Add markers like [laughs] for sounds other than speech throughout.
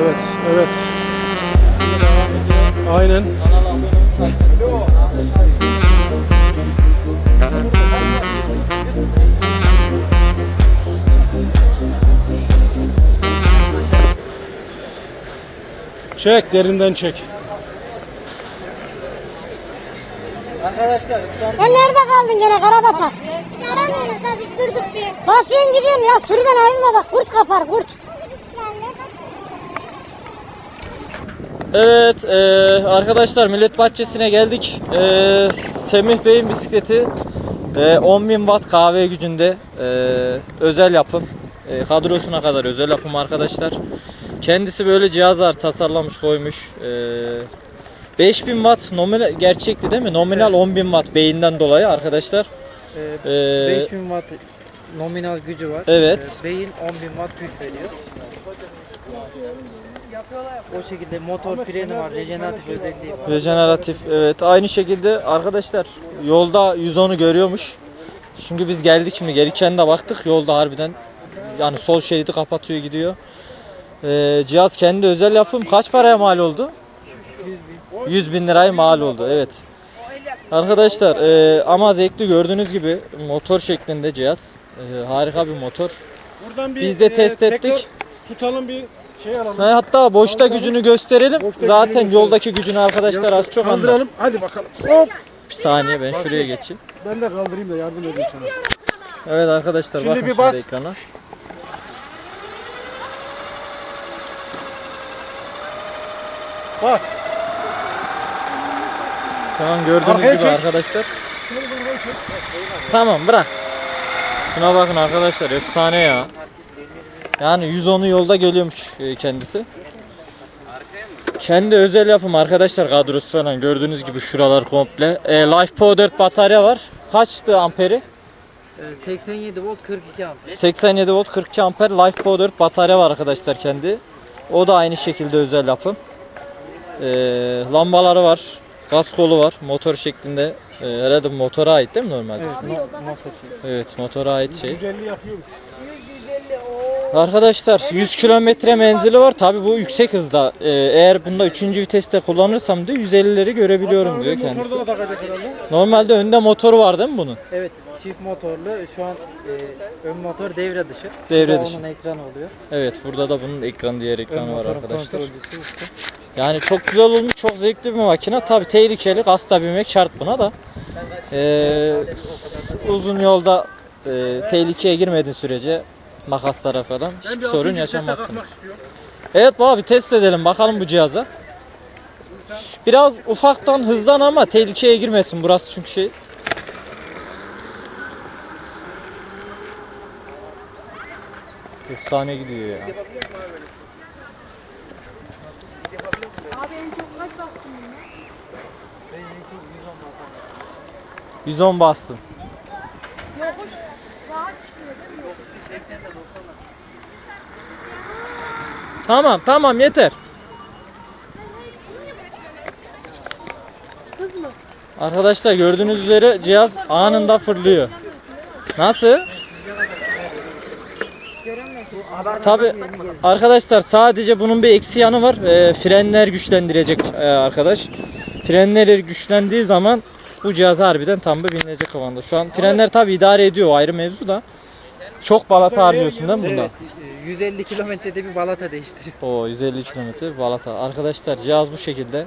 Evet, evet. Aynen. Çek, derinden çek. Arkadaşlar İstanbul Ya nerede kaldın gene Karabatak? Aramıyoruz da biz durduk bir. Basıyorsun gidiyorsun ya sürüden ayrılma bak kurt kapar kurt. Evet e, arkadaşlar Millet Bahçesi'ne geldik. E, Semih Bey'in bisikleti e, 10.000 watt kahve gücünde e, özel yapım. E, kadrosuna kadar özel yapım arkadaşlar. Kendisi böyle cihazlar tasarlamış koymuş. E, 5000 watt nominal gerçekti değil mi? Nominal 10.000 watt beyinden dolayı arkadaşlar. Ee, Ee, 5000 watt nominal gücü var. Evet. Ee, beyin 10.000 watt güç veriyor. O şekilde motor freni var, rejeneratif özelliği var. Rejeneratif evet aynı şekilde arkadaşlar yolda 110'u görüyormuş. Çünkü biz geldik şimdi gelirken de baktık yolda harbiden yani sol şeridi kapatıyor gidiyor. Ee, cihaz kendi özel yapım kaç paraya mal oldu? 100 bin liraya mal oldu evet. Arkadaşlar e, ama zevkli gördüğünüz gibi motor şeklinde cihaz. E, harika bir motor. Buradan bir Biz de test tekrar ettik. Tutalım bir şey alalım. Ha, hatta boşta gücünü gösterelim. Boşta Zaten gücünü yoldaki gücünü arkadaşlar az çok anlar. Kaldıralım. Hadi bakalım. Hop. Bir saniye ben şuraya geçeyim. Ben de kaldırayım da yardım edeyim sana. Evet arkadaşlar Şimdi bakın bir şimdi bas. ekrana. Bas. Şu an gördüğünüz Arkaya gibi çek. arkadaşlar. Tamam bırak. Şuna bakın arkadaşlar efsane ya. Yani 110'u yolda geliyormuş e, kendisi. Kendi özel yapım arkadaşlar kadrosu falan gördüğünüz gibi şuralar komple. E, LifePo 4 batarya var. Kaçtı amperi? Ee, 87 volt 42 amper. 87 volt 42 amper LifePo 4 batarya var arkadaşlar kendi. O da aynı şekilde özel yapım. Ee, lambaları var. Gaz kolu var. Motor şeklinde. Ee, herhalde motora ait değil mi normalde? Evet. Evet motora ait şey. 150 yapıyormuş. Arkadaşlar 100 kilometre menzili var. Tabi bu yüksek hızda. Ee, eğer bunda 3. viteste kullanırsam diyor 150'leri görebiliyorum diyor kendisi. Motorda da takacak herhalde. Normalde önde motoru var değil mi bunun? Evet, çift motorlu. Şu an e, ön motor devre dışı. Devre Burada dışı. Onun ekranı oluyor. Evet burada da bunun ekran diğer ekranı var motorun arkadaşlar. kontrolcüsü işte. Yani çok güzel olmuş, çok zevkli bir makine. Tabi tehlikeli, gazla binmek şart buna da. Ee, uzun yolda e, tehlikeye girmediğin sürece makaslara falan hiçbir sorun yaşamazsınız. Evet bu abi test edelim bakalım bu cihaza. Biraz ufaktan hızlan ama tehlikeye girmesin burası çünkü şey. Efsane gidiyor ya. Abi en çok kaç bastın yine? 110 bastım. Yokuş rahat çıkıyor değil mi? Tamam tamam yeter. Arkadaşlar gördüğünüz üzere cihaz anında fırlıyor. Nasıl? Tabi arkadaşlar sadece bunun bir eksi yanı var. Ee, frenler güçlendirecek e, arkadaş. Frenleri güçlendiği zaman bu cihaz harbiden tam bir binilecek kıvamda. Şu an frenler tabi idare ediyor ayrı mevzu da. Çok balata harcıyorsun değil mi bunda? Evet, e, 150 kilometrede bir balata değiştiriyor. O 150 kilometre balata. Arkadaşlar cihaz bu şekilde.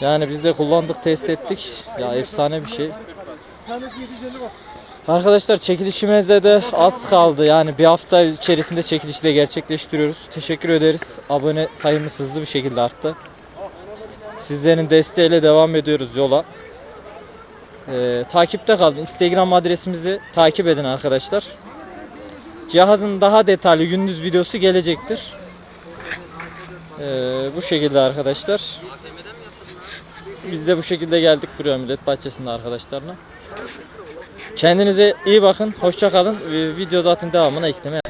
Yani biz de kullandık, test ettik. Ya efsane bir şey. Tanesi 750 bak. Arkadaşlar çekilişimizde de az kaldı. Yani bir hafta içerisinde çekilişi de gerçekleştiriyoruz. Teşekkür ederiz. Abone sayımız hızlı bir şekilde arttı. Sizlerin desteğiyle devam ediyoruz yola. Ee, takipte kalın. Instagram adresimizi takip edin arkadaşlar. Cihazın daha detaylı gündüz videosu gelecektir. Ee, bu şekilde arkadaşlar. Biz de bu şekilde geldik buraya Millet Bahçesi'nde arkadaşlarla. Kendinize iyi bakın. Hoşça kalın. Ee, Video zaten devamına ekleme.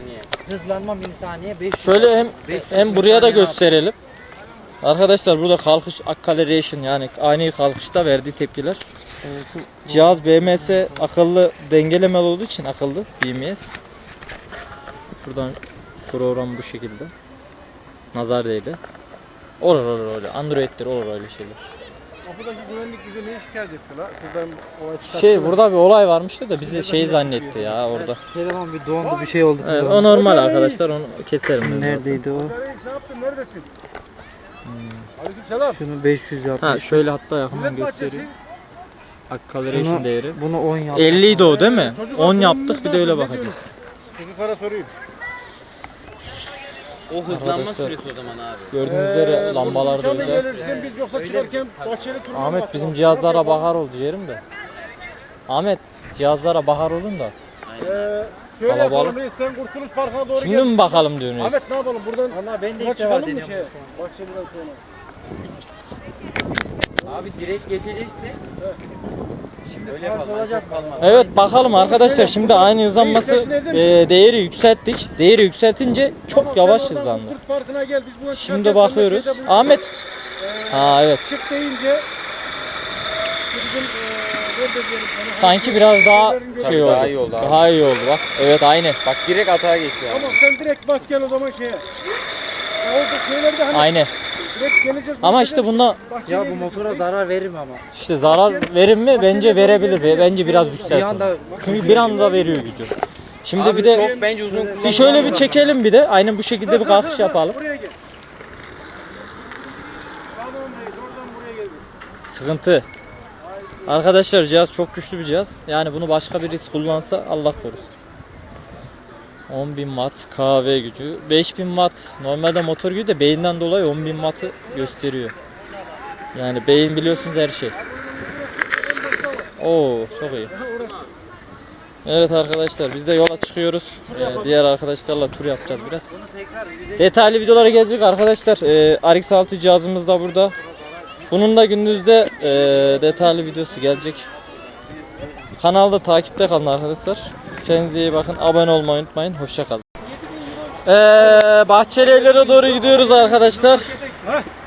Hızlanma 1000 saniye 500. Şöyle hem 500 hem buraya da gösterelim. Arkadaşlar burada kalkış acceleration yani ani kalkışta verdiği tepkiler. Cihaz BMS akıllı dengelemeli olduğu için akıllı BMS. Buradan program bu şekilde. Nazar değdi. Olur olur olur. Android'dir olur öyle şeyler. Kapıdaki güvenlik bize ne şikayet etti la? Şuradan olay çıkarttı. Şey burada bir olay varmıştı da bizi şey zannetti ya orada. Telefon bir dondu bir şey oldu. Evet, o normal arkadaşlar onu keserim. ben. Neredeydi o? Ne yaptın? Neredesin? Aleykümselam. Şunu 500 yapmış. Ha şöyle hatta yakından göstereyim. Bunu, değeri. bunu 10 yaptı. 50 idi o değil mi? Çocuk 10 aklının yaptık bir de öyle bakacağız. Çocuklara sorayım. O hızlanma Arkadaşlar, süresi o zaman abi. Gördüğünüz üzere Ee, lambalar da öyle. gelirsin biz yoksa çıkarken bahçeli turuna Ahmet bizim cihazlara bakar ol ciğerim de. Ahmet cihazlara bakar olun da. Ee, şöyle Kalabalık. yapalım reis sen Kurtuluş Parkı'na doğru Şimdi gel. mi bakalım diyorsunuz? Ahmet ne yapalım buradan? Valla ben de ilk defa çıkalım mı şeye? Bahçeli'den sonra. Abi direkt geçecekse Şimdi öyle fark kalmaz. olacak. Evet bakalım arkadaşlar şimdi aynı hızlanması e, değeri yükselttik. Değeri yükseltince çok Tamam, yavaş hızlandı. Şimdi bakıyoruz. Ahmet. Ee, Ha evet. Çık deyince eee nerede diyelim sana? Sanki biraz daha şey oldu. daha iyi oldu abi. Daha iyi oldu bak. Evet aynı. bak direkt atağa geçiyor. abi. Tamam sen direkt bas gel o zaman şeye. Ya orada şeylerde hani Aynı. Direkt geleceğiz. Ama işte bunda Ya bu gideceğiz. motora zarar verir mi ama? işte zarar verir mi? Bence verebilir. Be- Bence biraz Bir yükseltir. anda Çünkü bir anda veriyor gücü. Şimdi bir de çok bence uzun bir şöyle bir çekelim bir de. Aynen bu şekilde bir kalkış yapalım. Buraya gel. Tamam reis oradan buraya gel. Sıkıntı. Arkadaşlar cihaz çok güçlü bir cihaz. Yani bunu başka birisi kullansa Allah korusun. 10.000 watt KV gücü. 5000 watt normalde motor gücü de beyinden dolayı 10.000 wattı gösteriyor. Yani beyin biliyorsunuz her şey. Oo çok iyi. Evet arkadaşlar biz de yola çıkıyoruz. Ee, diğer arkadaşlarla tur yapacağız biraz. Detaylı videolara gelecek arkadaşlar. Ee, RX6 cihazımız da burada. Bunun da gündüzde e, detaylı videosu gelecek. Kanalda takipte kalın arkadaşlar. Kendinize iyi bakın. Abone olmayı unutmayın. Hoşçakalın. Ee, Bahçeli evlere doğru gidiyoruz arkadaşlar.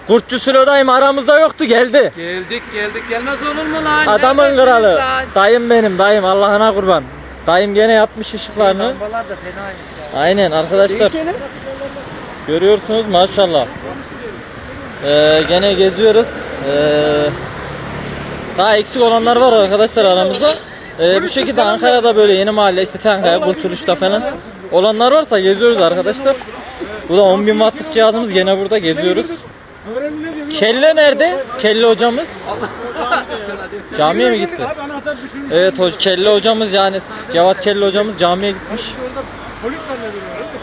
Kurtçu Sülodayım aramızda yoktu geldi. Geldik geldik gelmez olur mu lan? Adamın Neredesiniz kralı. lan? Dayım benim dayım Allah'ına kurban. Dayım gene yapmış ışıklarını. lambalar da fenaymış ya. Aynen arkadaşlar. Görüyorsunuz maşallah. Ee, gene geziyoruz. Ee, daha eksik olanlar var arkadaşlar aramızda. Ee, bu şekilde Ankara'da böyle yeni mahalle işte Çankaya, Kurtuluş'ta falan olanlar varsa geziyoruz arkadaşlar. Bu da 10.000 wattlık cihazımız gene burada geziyoruz. Kelle nerede? Kelle hocamız. Camiye mi gitti? Abi. Evet ho- Kelle hocamız yani Cevat Kelle hocamız camiye gitmiş.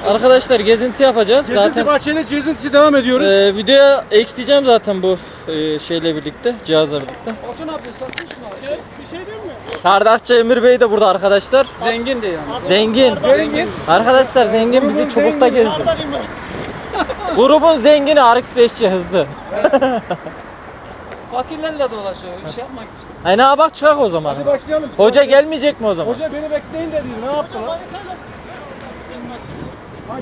Arkadaşlar gezinti yapacağız. Gezinti Zaten bahçeli gezintisi devam ediyoruz. Ee, videoya ekleyeceğim zaten bu e, şeyle birlikte, cihazla birlikte. Ne yapıyorsun? Satmış mı? abi? Bir şey değil mi? Kardakçı Emir Bey de burada arkadaşlar. Zengin de yani. Zengin. Zengin. Arkadaşlar zengin bizi çubukta gezdi. [laughs] Grubun zengini RX5'ci hızlı. [laughs] Fakirlerle dolaşıyor. İş yapmak için. Ay ne bak çıkak o zaman. Hadi başlayalım. Hoca gelmeyecek mi o zaman? Hoca beni bekleyin dedi. Ne yaptı lan? Ha.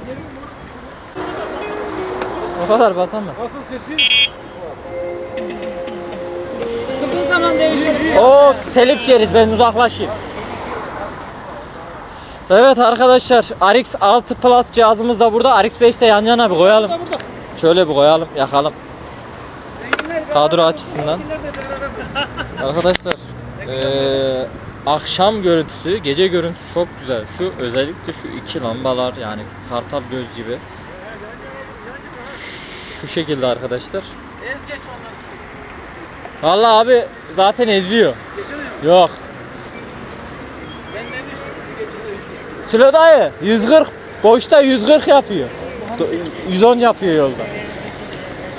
O kadar basamaz. Nasıl sesi? Zaman değişir. O telif yeriz ben uzaklaşayım. Evet arkadaşlar RX 6 Plus cihazımız da burada. RX 5 de yan yana bir koyalım. Şöyle bir koyalım yakalım. Kadro açısından. [laughs] Arkadaşlar eee, akşam görüntüsü, gece görüntüsü çok güzel. Şu özellikle şu iki lambalar yani kartal göz gibi. Şu şekilde arkadaşlar. Vallahi abi zaten eziyor. Yok. Sülo dayı 140 boşta 140 yapıyor. Do- 110 yapıyor yolda.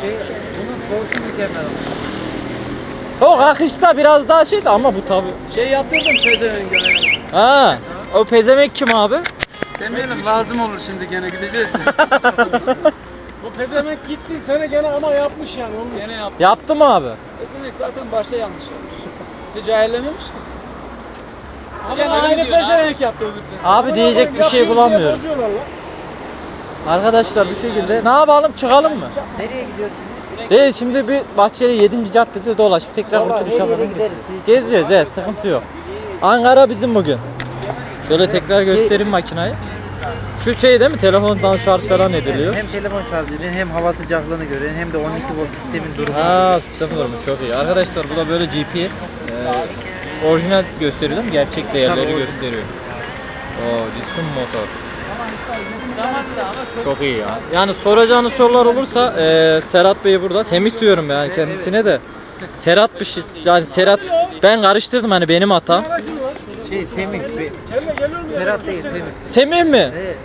Şey, bunun korku mükemmel ama. O akışta biraz daha şeydi ama bu tabi. Şey yaptırdım pezevenk Ha, o pezemek kim abi? Demeyelim lazım olur şimdi gene gideceğiz. [laughs] Bu pezemek gitti sene gene ama yapmış yani. Olmuş. gene yap. Yaptı mı abi? Pezevenk zaten başta yanlış yapmış. Hiç ayarlamamış ki. Ama Gene aynı pezevenk yaptı öbürde. Abi diyecek bir şey bulamıyorum. Arkadaşlar bu şekilde. Ne yapalım çıkalım mı? Nereye gidiyorsunuz? Değil şimdi bir Bahçeli 7. caddede dolaşıp tekrar Vallahi kurtuluşa her yere gideriz. gideceğiz. Geziyoruz evet sıkıntı yok. Ankara bizim bugün. Şöyle tekrar göstereyim makinayı. Şu şey değil mi? Telefondan şarj falan ediliyor. Hem telefon şarj ediyorsun hem hava sıcaklığını görüyorsun hem de 12 volt sistemin durumunu Ha sistem durumu çok iyi. Arkadaşlar bu da böyle GPS. Ee, orijinal gösteriyor değil mi? Gerçek değerleri orijinal. gösteriyor. Oo, Cisum motor. Çok iyi ya. Yani soracağınız sorular olursa e, Serhat Bey burada. Semih diyorum yani kendisine de. Serhat'mış yani Serhat ben karıştırdım hani benim hatam. Şey Semih? Serhat değil Semih. Semih mi? Evet.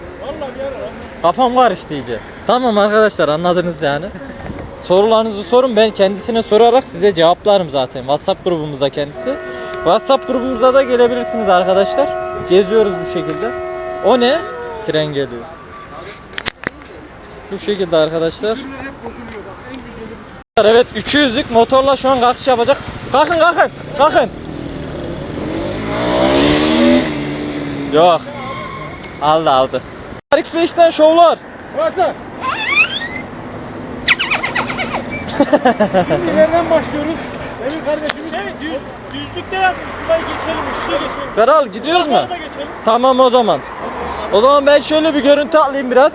Kafam karıştı iyice. Tamam arkadaşlar anladınız yani. Sorularınızı sorun ben kendisine sorarak size cevaplarım zaten. WhatsApp grubumuzda kendisi. WhatsApp grubumuza da gelebilirsiniz arkadaşlar. Geziyoruz bu şekilde. O ne? Tren geliyor. Bu şekilde arkadaşlar. Evet 200'lük motorla şu an kalkış yapacak. Kalkın kalkın kalkın. Yok. Aldı aldı. RX5'ten şovlar. Burası. Şimdi nereden başlıyoruz? Benim kardeşim şey düz, düzlükte yapmış. Şurayı geçelim, şuraya geçelim. Kral gidiyoruz mu? Tamam o zaman. O zaman ben şöyle bir görüntü alayım biraz.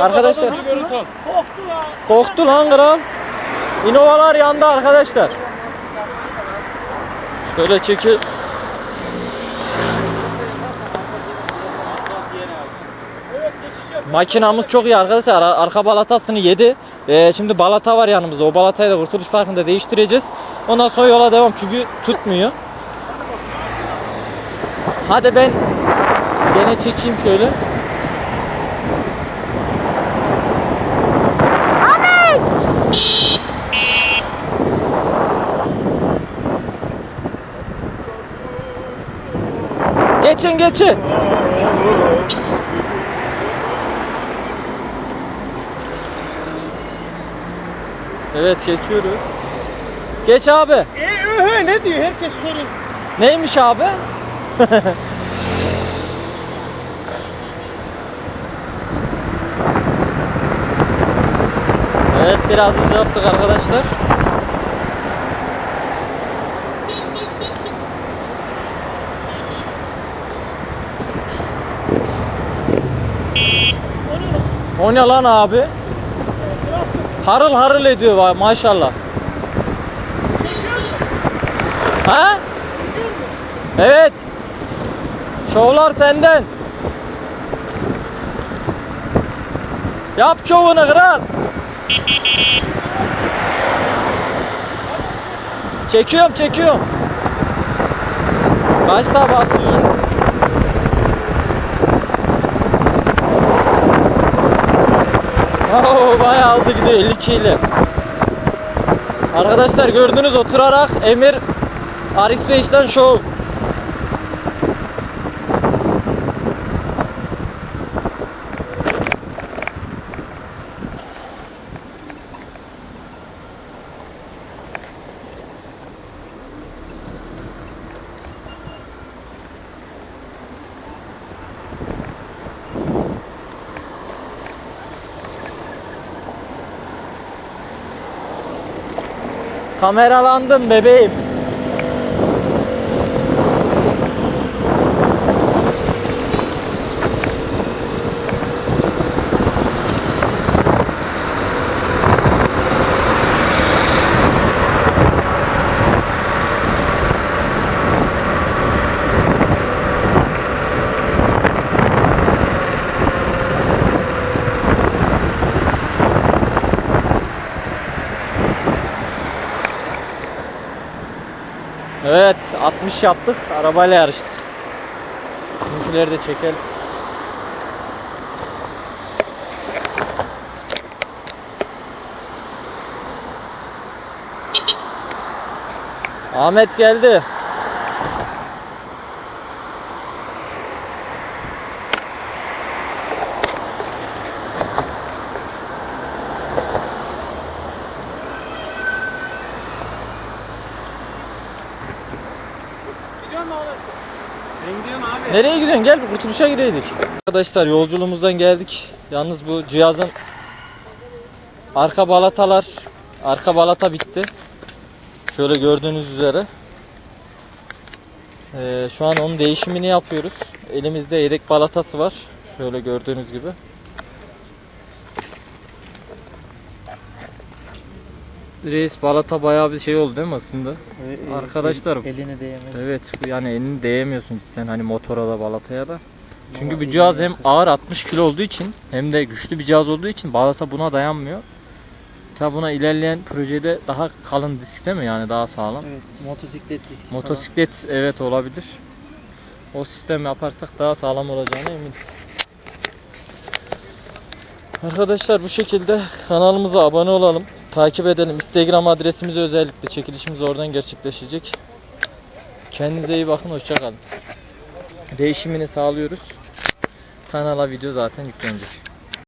Arkadaşlar. Korktu ya. Korktu lan kral. İnovalar yandı arkadaşlar. Şöyle çekil. Evet geçiş yap. Makinamız çok iyi arkadaşlar. Ar- Arka balatasını yedi. Ee, şimdi balata var yanımızda. O balatayı da Kurtuluş Parkı'nda değiştireceğiz. Ondan sonra yola devam çünkü tutmuyor. Hadi ben gene çekeyim şöyle. Geçin geçin. Evet geçiyoruz. Geç abi. E öhe ne diyor? Herkes soruyor. Neymiş abi? [laughs] evet biraz hızlı yaptık arkadaşlar. O ne lan abi? Harıl harıl ediyor va- maşallah. Ha? Evet. Şovlar senden. Yap şovunu kral. Çekiyorum çekiyorum. Kaçta basıyor? Oo, bayağı hızlı gidiyor 52 ile. Arkadaşlar gördünüz oturarak Emir RX5'ten show. Kameralandım bebeğim. Evet 60 yaptık arabayla yarıştık. Bizimkileri de çekelim. Ahmet geldi. Gidiyor mu oğlum? Ben gidiyorum abi. Nereye gidiyorsun? Gel bir kurtuluşa gireydik. Arkadaşlar yolculuğumuzdan geldik. Yalnız bu cihazın arka balatalar arka balata bitti. Şöyle gördüğünüz üzere. Ee, şu an onun değişimini yapıyoruz. Elimizde yedek balatası var. Şöyle gördüğünüz gibi. Reis balata bayağı bir şey oldu değil mi aslında? Ve, e, Arkadaşlarım. el- elini değemez. Evet yani elini değemiyorsun cidden hani motora da balataya da. Çünkü bu cihaz hem ağır 60 kilo olduğu için hem de güçlü bir cihaz olduğu için balata buna dayanmıyor. Tabi buna ilerleyen projede daha kalın disk değil mi yani daha sağlam. Evet, motosiklet diski falan. Motosiklet evet olabilir. O sistem yaparsak daha sağlam olacağına eminiz. Arkadaşlar bu şekilde kanalımıza abone olalım. Takip edelim. Instagram adresimiz özellikle çekilişimiz oradan gerçekleşecek. Kendinize iyi bakın. Hoşçakalın. Değişimini sağlıyoruz. Kanala video zaten yüklenecek.